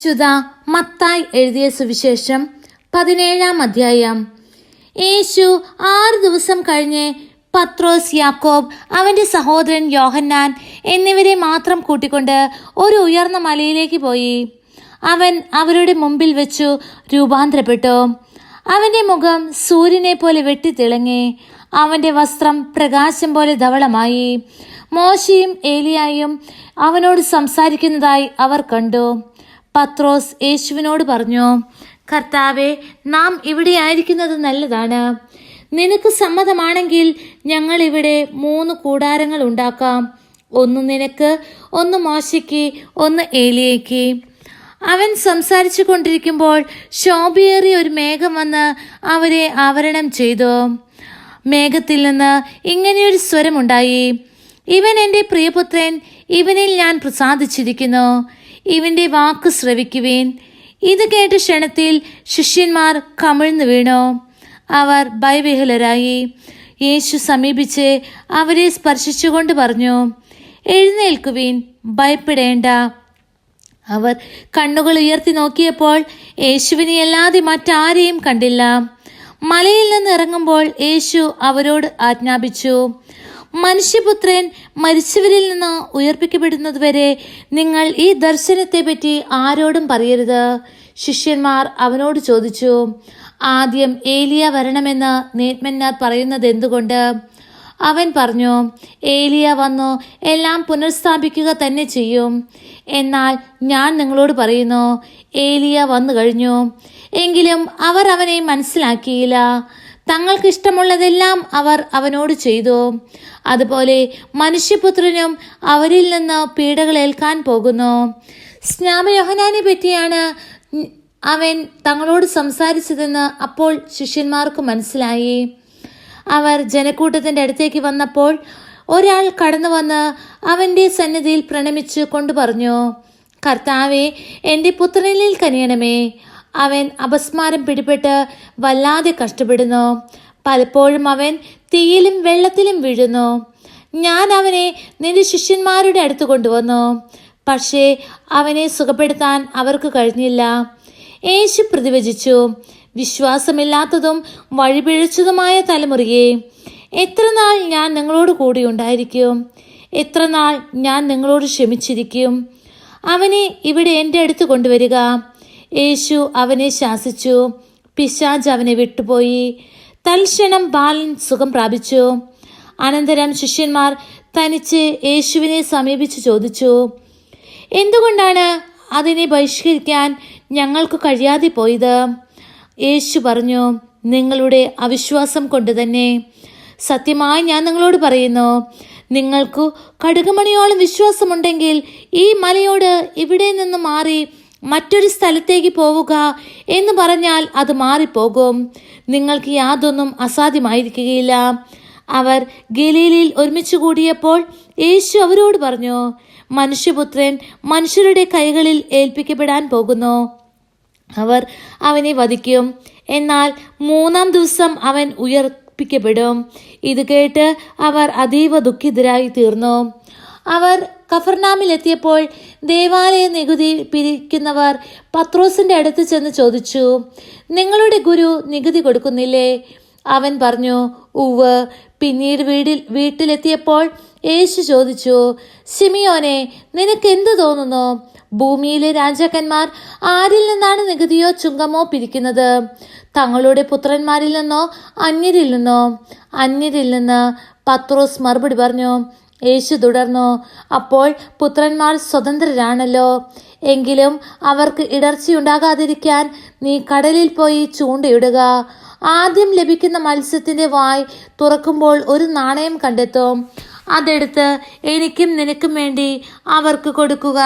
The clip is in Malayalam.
ചുത മത്തായി എഴുതിയ സുവിശേഷം പതിനേഴാം അധ്യായം. യേശു ആറ് ദിവസം കഴിഞ്ഞ് പത്രോസ് യാക്കോബ് അവന്റെ സഹോദരൻ യോഹന്നാൻ എന്നിവരെ മാത്രം കൂട്ടിക്കൊണ്ട് ഒരു ഉയർന്ന മലയിലേക്ക് പോയി. അവൻ അവരുടെ മുമ്പിൽ വെച്ചു രൂപാന്തരപ്പെട്ടു. അവന്റെ മുഖം സൂര്യനെ പോലെ വെട്ടിത്തിളങ്ങി അവന്റെ വസ്ത്രം പ്രകാശം പോലെ ധവളമായി. മോശയും ഏലിയായും അവനോട് സംസാരിക്കുന്നതായി അവർ കണ്ടു. പത്രോസ് യേശുവിനോട് പറഞ്ഞു കർത്താവെ നാം ഇവിടെ ആയിരിക്കുന്നത് നല്ലതാണ്. നിനക്ക് സമ്മതമാണെങ്കിൽ ഞങ്ങൾ ഇവിടെ മൂന്ന് കൂടാരങ്ങൾ ഉണ്ടാക്കാം. ഒന്ന് നിനക്ക് ഒന്ന് മോശയ്ക്ക് ഒന്ന് ഏലിയയ്ക്ക്. അവൻ സംസാരിച്ചു കൊണ്ടിരിക്കുമ്പോൾ ശോഭയേറിയ ഒരു മേഘം വന്ന് അവരെ ആവരണം ചെയ്തു. മേഘത്തിൽ നിന്ന് ഇങ്ങനെയൊരു സ്വരമുണ്ടായി. ഇവൻ എന്റെ പ്രിയപുത്രൻ ഇവനിൽ ഞാൻ പ്രസാദിച്ചിരിക്കുന്നു. ഇവന്റെ വാക്ക് ശ്രവിക്കുവേൻ. ഇത് കേട്ട ക്ഷണത്തിൽ ശിഷ്യന്മാർ കമിഴ്ന്നു വീണു. അവർ ഭയവിഹലരായി യേശു സമീപിച്ച് അവരെ സ്പർശിച്ചുകൊണ്ട് പറഞ്ഞു എഴുന്നേൽക്കുവീൻ ഭയപ്പെടേണ്ട. അവർ കണ്ണുകൾ ഉയർത്തി നോക്കിയപ്പോൾ യേശുവിനെ അല്ലാതെ മറ്റാരെയും കണ്ടില്ല. മലയിൽ നിന്ന് ഇറങ്ങുമ്പോൾ യേശു അവരോട് ആജ്ഞാപിച്ചു മനുഷ്യപുത്രൻ മരിച്ചവരിൽ നിന്ന് ഉയർപ്പിക്കപ്പെടുന്നതുവരെ നിങ്ങൾ ഈ ദർശനത്തെ പറ്റി ആരോടും പറയരുത്. ശിഷ്യന്മാർ അവനോട് ചോദിച്ചു ആദ്യം ഏലിയ വരണമെന്ന് നേത്മന്നാർ പറയുന്നത് എന്തുകൊണ്ട് അവൻ പറഞ്ഞു ഏലിയ വന്നു എല്ലാം പുനഃസ്ഥാപിക്കുക തന്നെ ചെയ്യും. എന്നാൽ ഞാൻ നിങ്ങളോട് പറയുന്നു ഏലിയ വന്നു കഴിഞ്ഞു. എങ്കിലും അവർ അവനെ മനസ്സിലാക്കിയില്ല. തങ്ങൾക്ക് ഇഷ്ടമുള്ളതെല്ലാം അവർ അവനോട് ചെയ്തു. അതുപോലെ മനുഷ്യപുത്രനും അവരിൽ നിന്ന് പീഡകൾ ഏൽക്കാൻ പോകുന്നു. സ്നാമയോഹനാനെ പറ്റിയാണ് അവൻ തങ്ങളോട് സംസാരിച്ചതെന്ന് അപ്പോൾ ശിഷ്യന്മാർക്ക് മനസ്സിലായി. അവർ ജനക്കൂട്ടത്തിന്റെ അടുത്തേക്ക് വന്നപ്പോൾ ഒരാൾ കടന്നു വന്ന് അവന്റെ സന്നിധിയിൽ പ്രണമിച്ച് കൊണ്ടു പറഞ്ഞു കർത്താവെ എന്റെ പുത്രനിൽ കനിയണമേ. അവൻ അപസ്മാരം പിടിപെട്ട് വല്ലാതെ കഷ്ടപ്പെടുന്നു. പലപ്പോഴും അവൻ തീയിലും വെള്ളത്തിലും വീഴുന്നു. ഞാൻ അവനെ നിന്റെ ശിഷ്യന്മാരുടെ അടുത്ത് കൊണ്ടുവന്നു. പക്ഷേ അവനെ സുഖപ്പെടുത്താൻ അവർക്ക് കഴിഞ്ഞില്ല. യേശു പ്രതിവചിച്ചു. വിശ്വാസമില്ലാത്തതും വഴിപിഴച്ചതുമായ തലമുറയെ എത്ര നാൾ ഞാൻ നിങ്ങളോട് കൂടി ഉണ്ടായിരിക്കും? എത്ര നാൾ ഞാൻ നിങ്ങളോട് ക്ഷമിച്ചിരിക്കും? അവനെ ഇവിടെ എന്റെ അടുത്ത് കൊണ്ടുവരിക. യേശു അവനെ ശാസിച്ചു. പിശാജ് അവനെ വിട്ടുപോയി. തൽക്ഷണം ബാലൻ സുഖം പ്രാപിച്ചു. അനന്തരം ശിഷ്യന്മാർ തനിച്ച് യേശുവിനെ സമീപിച്ചു ചോദിച്ചു എന്തുകൊണ്ടാണ് അതിനെ ബഹിഷ്കരിക്കാൻ ഞങ്ങൾക്ക് കഴിയാതെ പോയത്. യേശു പറഞ്ഞു നിങ്ങളുടെ അവിശ്വാസം കൊണ്ട് തന്നെ. സത്യമായി ഞാൻ നിങ്ങളോട് പറയുന്നു നിങ്ങൾക്കു കടുകുമണിയോളം വിശ്വാസമുണ്ടെങ്കിൽ ഈ മലയോട് ഇവിടെ നിന്ന് മാറി മറ്റൊരു സ്ഥലത്തേക്ക് പോവുക എന്ന് പറഞ്ഞാൽ അത് മാറിപ്പോകും. നിങ്ങൾക്ക് യാതൊന്നും അസാധ്യമായിരിക്കുകയില്ല. അവർ ഗലീലിൽ ഒരുമിച്ച് കൂടിയപ്പോൾ യേശു അവരോട് പറഞ്ഞു മനുഷ്യപുത്രൻ മനുഷ്യരുടെ കൈകളിൽ ഏൽപ്പിക്കപ്പെടാൻ പോകുന്നു. അവർ അവനെ വധിക്കും. എന്നാൽ മൂന്നാം ദിവസം അവൻ ഉയർപ്പിക്കപ്പെടും. ഇത് കേട്ട് അവർ അതീവ ദുഃഖിതരായി തീർന്നു. അവർ കഫർനാമിലെത്തിയപ്പോൾ ദേവാലയ നികുതി പിരിക്കുന്നവർ പത്രോസിന്റെ അടുത്ത് ചെന്ന് ചോദിച്ചു നിങ്ങളുടെ ഗുരു നികുതി കൊടുക്കുന്നില്ലേ? അവൻ പറഞ്ഞു ഉവ് പിന്നീട് വീടിൽ വീട്ടിലെത്തിയപ്പോൾ യേശു ചോദിച്ചു സിമിയോനെ നിനക്ക് എന്തു തോന്നുന്നു? ഭൂമിയിലെ രാജാക്കന്മാർ ആരിൽ നിന്നാണ് നികുതിയോ ചുങ്കമോ പിരിക്കുന്നത്? തങ്ങളുടെ പുത്രന്മാരിൽ നിന്നോ അന്യരിൽ നിന്നോ? അന്യരിൽ നിന്ന് പത്രോസ് മറുപടി പറഞ്ഞു. യേശു തുടർന്നു അപ്പോൾ പുത്രന്മാർ സ്വതന്ത്രരാണല്ലോ. എങ്കിലും അവർക്ക് ഇടർച്ചയുണ്ടാകാതിരിക്കാൻ നീ കടലിൽ പോയി ചൂണ്ടയിടുക. ആദ്യം ലഭിക്കുന്ന മത്സ്യത്തിന്റെ വായ് തുറക്കുമ്പോൾ ഒരു നാണയം കണ്ടെത്തും. അതെടുത്ത് എനിക്കും നിനക്കും വേണ്ടി അവർക്ക് കൊടുക്കുക.